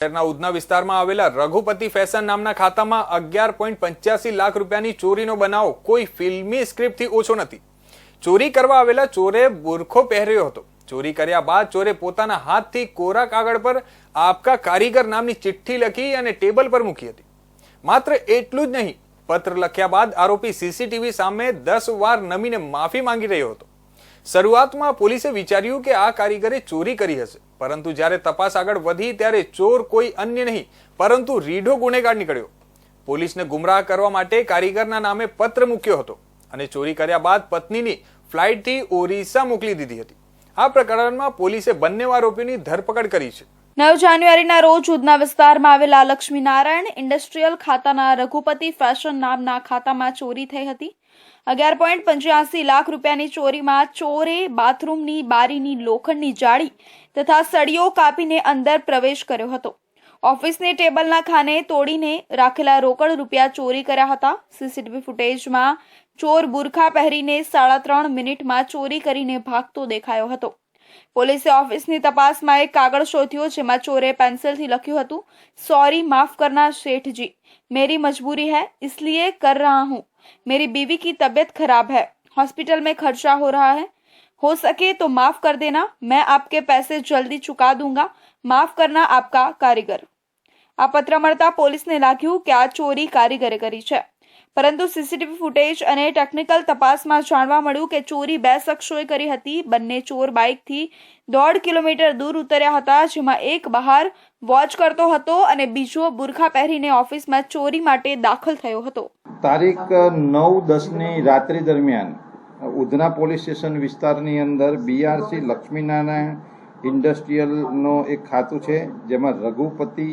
શહેરના ઉધના વિસ્તારમાં આવેલા રઘુપતિ ફેશન નામના ખાતામાં અગિયાર પોઈન્ટ પંચ્યાસી લાખ રૂપિયાની ચોરીનો બનાવ. કોઈ ફિલ્મી સ્ક્રિપ્ટથી ઓછો નથી. ચોરી કરવા આવેલા ચોરે બુરખો પહેર્યો હતો. ચોરી કર્યા બાદ ચોરે પોતાના હાથથી કોરા કાગળ પર આપકા કારીગર નામની ચિઠ્ઠી લખી અને ટેબલ પર મૂકી હતી. માત્ર એટલું જ નહીં, પત્ર લખ્યા બાદ આરોપી સીસીટીવી સામે દસ વાર નમીને માફી માંગી રહ્યો હતો. શરૂઆતમાં પોલીસે વિચાર્યું કે આ કારીગરે ચોરી કરી હશે. પરંતુ જ્યારે તપાસ આગળ વધી ત્યારે ચોર કોઈ અન્ય નહીં, પરંતુ રીઢો ગુનેગાર નીકળ્યો. પોલીસને ગુમરાહ કરવા માટે કારીગરના નામે પત્ર મૂક્યો હતો અને ચોરી કર્યા બાદ પત્નીની ફ્લાઇટથી ઓરિસ્સા મોકલી દીધી હતી. આ પ્રકરણમાં પોલીસે બંને આરોપીની ધરપકડ કરી છે. નવ જાન્યુઆરીના રોજ ઉધના વિસ્તારમાં આવેલા લક્ષ્મીનારાયણ ઇન્ડસ્ટ્રીયલ ખાતાના રઘુપતિ ફેશન નામના ખાતામાં ચોરી થઈ હતી. અગિયાર પોઈન્ટ પંચ્યાસી લાખ રૂપિયાની ચોરીમાં ચોરે બાથરૂમની બારીની લોખંડની જાળી તથા સળીઓ કાપીને અંદર પ્રવેશ કર્યો હતો. ઓફિસની ટેબલના ખાને તોડીને રાખેલા રોકડ રૂપિયા ચોરી કર્યા હતા. સીસીટીવી ફૂટેજમાં ચોર બુરખા પહેરીને સાડા ત્રણ મિનિટમાં ચોરી કરીને ભાગતો દેખાયો હતો. પોલીસે ઓફિસની તપાસમાં એક કાગળ શોધ્યો જેમાં ચોરે પેન્સિલથી લખ્યું હતું सॉरी माफ करना सेठ जी मेरी मजबूरी है इसलिए कर रहा हूँ मेरी बीवी की तबीयत खराब है हॉस्पिटल में खर्चा हो रहा है हो सके तो माफ कर देना मैं आपके पैसे जल्दी चुका दूंगा माफ करना आपका कारीगर આ પત્ર મળતા પોલીસને લાગ્યું કે આ ચોરી કારીગરે કરી છે પરંતુ સીસીટીવી ફૂટેજ અને ટેકનિકલ તપાસમાં જાણવા મળ્યું કે ચોરી બે શખ્સોએ કરી હતી. બંને ચોર બાઇકથી દોઢ કિલોમીટર દૂર ઉતર્યા હતા, જેમાં એક બહાર વોચ કરતો હતો અને બીજો બુરખા પહેરીને ઓફિસમાં ચોરી માટે દાખલ થયો હતો. તારીખ નવ દસની રાત્રિ દરમિયાન ઉધના પોલીસ સ્ટેશન વિસ્તારની અંદર બીઆરસી લક્ષ્મીનારાયણ ઇન્ડસ્ટ્રીયલનો એક ખાતું છે, જેમાં રઘુપતિ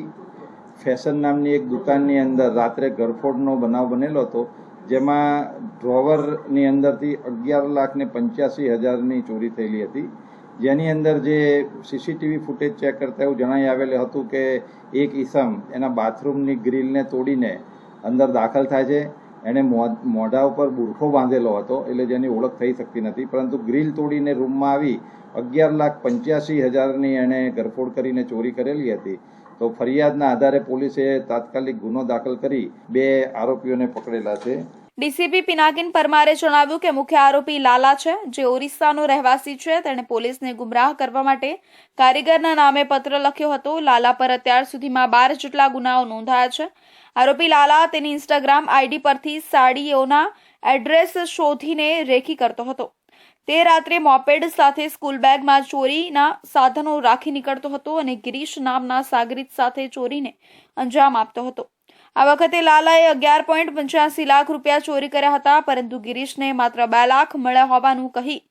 ફેશન નામની એક દુકાનની અંદર રાત્રે ગરફોડનો બનાવ બનેલો હતો, જેમાં ડ્રોવરની અંદરથી અગિયાર લાખ ને પંચ્યાસી હજારની ચોરી થયેલી હતી. જેની અંદર જે સીસીટીવી ફૂટેજ ચેક કરતા એવું જણાઈ આવેલું હતું કે એક ઈસમ એના બાથરૂમની ગ્રીલને તોડીને અંદર દાખલ થાય છે. એણે મોઢા ઉપર બુરખો બાંધેલો હતો, એટલે જેની ઓળખ થઈ શકતી નથી. પરંતુ ગ્રીલ તોડીને રૂમમાં આવી અગિયાર લાખ પંચ્યાસી હજારની એણે ગરફોડ કરીને ચોરી કરેલી હતી. તો ફરિયાદના આધારે પોલીસે તાત્કાલિક ગુનો દાખલ કરી બે આરોપીઓને પકડેલા છે. ડીસીપી પિનાકિન પરમારે જણાવ્યું કે મુખ્ય આરોપી લાલા છે, જે ઓરિસ્સાનો રહેવાસી છે. તેણે પોલીસને ગુમરાહ કરવા માટે કારીગરના નામે પત્ર લખ્યો હતો. લાલા પર અત્યાર સુધીમાં બાર જેટલા ગુનાઓ નોંધાયા છે. આરોપી લાલા તેની ઇન્સ્ટાગ્રામ આઈડી પરથી સાડીઓના એડ્રેસ શોધીને રેખી કરતો હતો. તે રાત્રે મોપેડ સાથે સ્કૂલ બેગમાં ચોરીના સાધનો રાખી નીકળતો હતો અને ગિરીશ નામના સાગરીત સાથે ચોરીને અંજામ આપતો હતો. આ વખતે લાલાએ અગિયાર પોઈન્ટ પંચ્યાસી લાખ રૂપિયા ચોરી કર્યા હતા, પરંતુ ગિરીશને માત્ર બે લાખ મળ્યા હોવાનું કહી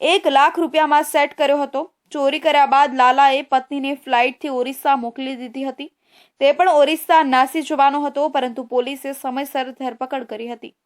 એક લાખ રૂપિયામાં સેટ કર્યો હતો. ચોરી કર્યા બાદ લાલાએ પત્નીને ફ્લાઇટથી ઓરિસ્સા મોકલી દીધી હતી. તે પણ ઓરિસ્સા નાસી જવાનો હતો, પરંતુ પોલીસે સમયસર ધરપકડ કરી હતી.